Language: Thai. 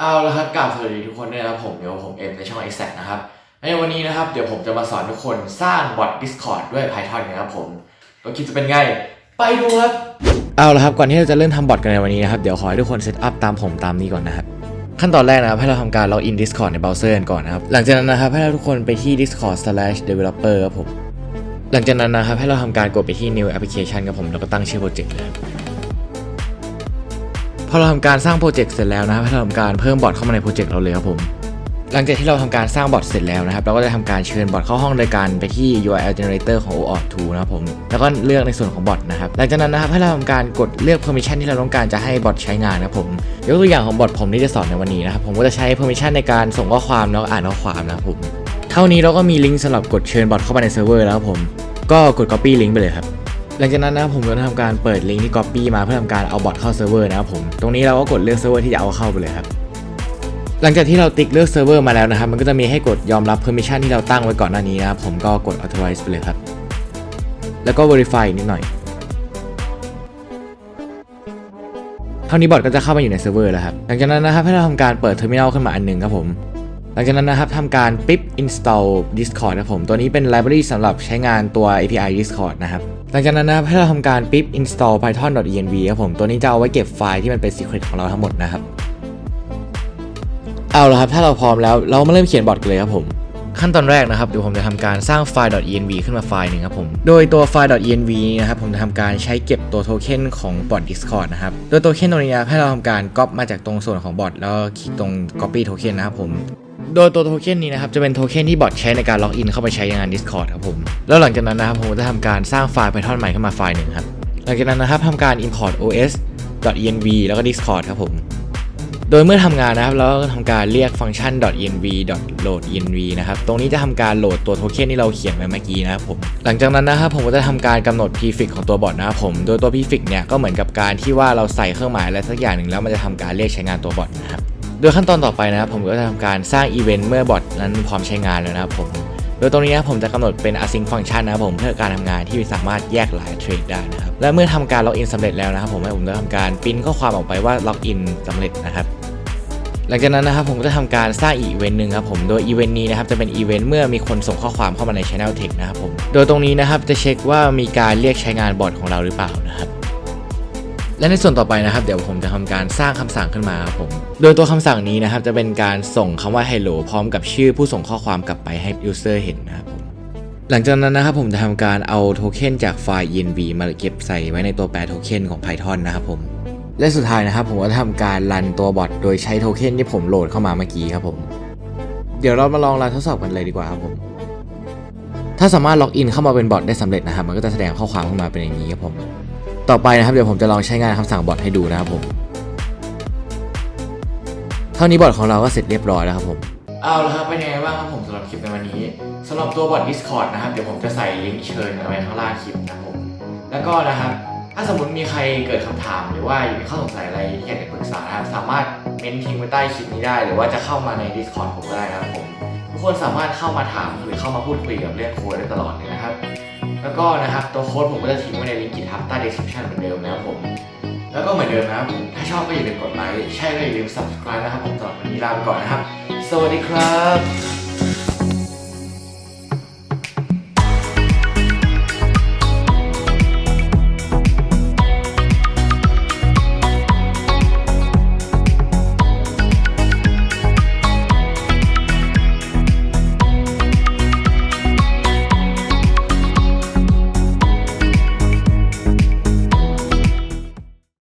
เอาละครับกลับสวัสดีทุกคนด้วยนะครับผมเดี๋ยวผมเอ็มในช่อง Exact นะครับในวันนี้นะครับเดี๋ยวผมจะมาสอนทุกคนสร้างบอท Discord ด้วย Python นะครับผมตัวคลิปจะเป็นไง ไปดูครับเอาละครับก่อนที่เราจะเริ่มทำบอทกันในวันนี้นะครับเดี๋ยวขอให้ทุกคนเซตอัพตามผมตามนี้ก่อนนะครับขั้นตอนแรกนะครับให้เราทำการล็อกอิน Discord ในเบราว์เซอร์กันก่อนนะครับหลังจากนั้นนะครับให้เราทุกคนไปที่ discord/developer ครับผมหลังจากนั้นนะครับให้เราทำการกดไปที่ new application ครับผมแล้วก็ตั้งชื่อโปรเจกต์เลยครับ อเราทำการสร้างโปรเจกต์เสร็จแล้วนะครับให้เราทำการเพิ่มบอทเข้ามาในโปรเจกต์เราเลยครับผมหลังจากที่เราทำการสร้างบอทเสร็จแล้วนะครับเราก็จะทำการเชิญบอทเข้าห้องโดยการไปที่ URL generator ของ OAuth 2นะครับผมแล้วก็เลือกในส่วนของบอทนะครับหลังจากนั้นนะครับให้เราทำการกดเลือก permission ที่เราต้องการจะให้บอทใช้งานนะครับผมยกตัวอย่างของบอทผมที่จะสอนในวันนี้นะครับผมก็จะใช้ permission ในการส่งข้อความแล้วอ่านข้อความนะครับผมเท่านี้เราก็มีลิงก์สำหรับกดเชิญบอทเข้ามาในเซิร์ฟเวอร์แล้วครับผมก็กด copy ลิงก์ไปเลยครับ หลังจากนั้นนะครับผมก็จะทำการเปิดลิงก์ที่ Copy มาเพื่อทำการเอาบอทเข้าเซิร์ฟเวอร์นะครับผม ตรงนี้เราก็กดเลือกเซิร์ฟเวอร์ที่จะเอาเข้าไปเลยครับ หลังจากที่เราติ๊กเลือกเซิร์ฟเวอร์มาแล้วนะครับ มันก็จะมีให้กดยอมรับ permission ที่เราตั้งไว้ก่อนหน้านี้นะครับ ผมก็กด authorize ไปเลยครับ แล้วก็ verify นิดหน่อย เท่านี้บอทก็จะเข้ามาอยู่ในเซิร์ฟเวอร์แล้วครับ หลังจากนั้นนะครับให้เราทำการเปิดเทอร์มินอลขึ้นมาอันหนึ่งครับผม หลังจากนั้นนะครับทำการ pip install discord นะผม ตัวนี้เป็น library สำหรับใช้งานตัว API discord นะครับ หลังจากนั้นนะครับให้เราทำการ pip install python.env ครับผม ตัวนี้จะเอาไว้เก็บไฟล์ที่มันเป็น secret ของเราทั้งหมดนะครับ เอาละครับ ถ้าเราพร้อมแล้วเรามาเริ่มเขียนบอทกันเลยครับผมขั้นตอนแรกนะครับเดี๋ยวผมจะทำการสร้างไฟล์ .env ขึ้นมาไฟล์หนึ่งครับผม โดยตัวไฟล์ .env นี้นะครับผมจะทำการใช้เก็บตัวโทเค็นของบอท Discord นะครับ โดยโทเค็นตรงนี้นะให้เราทำการก๊อปมาจากตรงส่วนของบอทแล้วคลิกตรง copy token นะครับผม โดยตัวโทเค็นนี้นะครับจะเป็นโทเค็นที่บอทใช้ในการล็อกอินเข้าไปใช้ในงาน Discord ครับผม แล้วหลังจากนั้นนะครับผมจะทำการสร้างไฟล์ Python ใหม่ขึ้นมาไฟล์หนึ่งครับ หลังจากนั้นนะครับทำการ import os .env แล้วก็ discord ครับผม โดยเมื่อทำงานนะครับเราก็ทำการเรียกฟังก์ชัน .env .load env นะครับ ตรงนี้จะทำการโหลดตัวโทเค็นที่เราเขียนไว้เมื่อกี้นะครับผม หลังจากนั้นนะครับผมก็จะทำการกำหนด prefix ของตัวบอทนะครับผม โดยตัว prefix เนี่ยก็เหมือนกับการที่ว่าเราใส่เครื่องหมายอะไรสักอย่างหนึ่งแล้วมันจะทำการเรียกใช้งานตัวบอทนะครับ ดยขั้นตอนต่อไปนะครับผมก็จะทำการสร้างอีเวนต์เมื่อบอทนั้นพร้อมใช้งานแล้วนะครับผม โดยตรงนี้นะผมจะกำหนดเป็น async function นะครับผมเพื่อการทำงานที่สามารถแยกหลายเทรดได้นะครับและเมื่อทำการล็อกอินสำเร็จแล้วนะครับผมให้ผมจะทำการปริ้นข้อความออกไปว่าล็อกอินสำเร็จนะครับหลังจากนั้นนะครับผมก็จะทำการสร้างอีเวนต์หนึ่งครับผมโดยอีเวนต์นี้นะครับจะเป็นอีเวนต์เมื่อมีคนส่งข้อความเข้ามาใน Channel Text นะครับผมโดยตรงนี้นะครับจะเช็คว่ามีการเรียกใช้งานบอทของเราหรือเปล่านะครับ และในส่วนต่อไปนะครับ เดี๋ยวผมจะทำการสร้างคำสั่งขึ้นมาครับผม โดยตัวคำสั่งนี้นะครับจะเป็นการส่งคำว่า hello พร้อมกับชื่อผู้ส่งข้อความกลับไปให้ user เห็นนะครับผมหลังจากนั้นนะครับผมจะทำการเอาโทเค็นจากไฟล์ env มาเก็บใส่ไว้ในตัวแปรโทเค็นของ Python นะครับผมและสุดท้ายนะครับผมก็จะทำการรันตัวบอทโดยใช้โทเค็นที่ผมโหลดเข้ามาเมื่อกี้ครับผม เดี๋ยวเรามาลองรันทดสอบกันเลยดีกว่าครับผม ถ้าสามารถล็อกอินเข้ามาเป็นบอทได้สำเร็จนะครับมันก็จะแสดงข้อความขึ้นมาเป็นอย่างนี้ครับผม ต่อไปนะครับเดี๋ยวผมจะลองใช้งานคำสั่งบอทให้ดูนะครับผม เท่านี้บอทของเราก็เสร็จเรียบร้อยแล้วครับผม เอาละครับเป็นยังไงบ้างครับผมสำหรับคลิปในวันนี้สำหรับตัวบอท Discord นะครับเดี๋ยวผมจะใส่ลิงก์เชิญเอาไว้ข้างล่างคลิปนะครับผมแล้วก็นะครับถ้าสมมติมีใครเกิดคำถามหรือว่ามีข้อสงสัยอะไรอยากจะปรึกษานะครับสามารถเมนทิ้งไว้ใต้คลิปนี้ได้ หรือว่าจะเข้ามาใน Discord ผมก็ได้นะครับผมทุกคนสามารถเข้ามาถามหรือเข้ามาพูดคุยกับเรื่องโค้ดได้ตลอดเลยนะครับ แล้วก็นะครับตัวโค้ดผมก็จะทิ้งไว้ในลิงก์กิทับใต้ description เหมือนเดิมนะครับผม แล้วก็เหมือนเดิมนะครับผม ถ้าชอบก็อย่าลืมกดไลค์ ใช่ก็อย่าลืม subscribe นะครับผมสำหรับวันนี้ลาไปก่อนนะครับ สวัสดีครับ